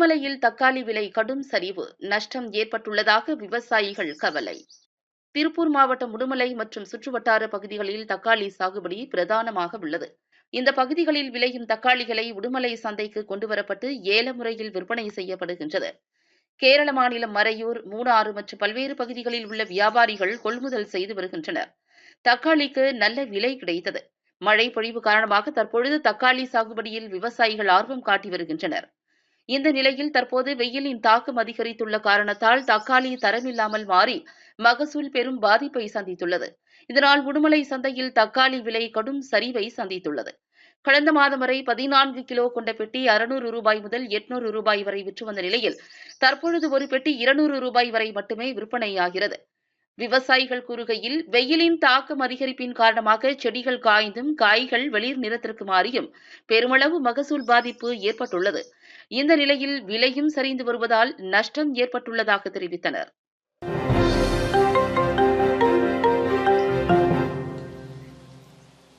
உடுமலையில் தக்காளி விலை கடும் சரிவு நஷ்டம் ஏற்பட்டுள்ளதாக விவசாயிகள் கவலை. திருப்பூர் மாவட்டம் உடுமலை மற்றும் சுற்றுவட்டார பகுதிகளில் தக்காளி சாகுபடி பிரதானமாக உள்ளது. இந்த பகுதிகளில் விளையும் தக்காளிகளை உடுமலை சந்தைக்கு கொண்டுவரப்பட்டு ஏல முறையில் விற்பனை செய்யப்படுகின்றது. கேரள மாநிலம் மறையூர் மூணாறு மற்றும் பல்வேறு பகுதிகளில் உள்ள வியாபாரிகள் கொள்முதல் செய்து வருகின்றனர். தக்காளிக்கு நல்ல விலை கிடைத்தது. மழை பொழிவு காரணமாக தற்பொழுது தக்காளி சாகுபடியில் விவசாயிகள் ஆர்வம் காட்டி வருகின்றனர். இந்த நிலையில் தற்போது வெயிலின் தாக்கம் அதிகரித்துள்ள காரணத்தால் தக்காளி தரமில்லாமல் மாறி மகசூல் பெரும் பாதிப்பை சந்தித்துள்ளது. இதனால் உடுமலை சந்தையில் தக்காளி விலை கடும் சரிவை சந்தித்துள்ளது. கடந்த மாதம் வரை பதினான்கு கிலோ கொண்ட பெட்டி அறுநூறு ரூபாய் முதல் எட்நூறு ரூபாய் வரை விற்று வந்த நிலையில் தற்பொழுது ஒரு பெட்டி இருநூறு ரூபாய் வரை மட்டுமே விற்பனையாகிறது. விவசாயிகள் கூறுகையில் வெயிலின் தாக்கம் அதிகரிப்பின் காரணமாக செடிகள் காய்ந்தும் காய்கள் வெளிர் நிறத்திற்கு மாறியும் பெருமளவு மகசூல் பாதிப்பு ஏற்பட்டுள்ளது. இந்த நிலையில் விலையும் சரிந்து வருவதால் நஷ்டம் ஏற்பட்டுள்ளதாக தெரிவித்தனர்.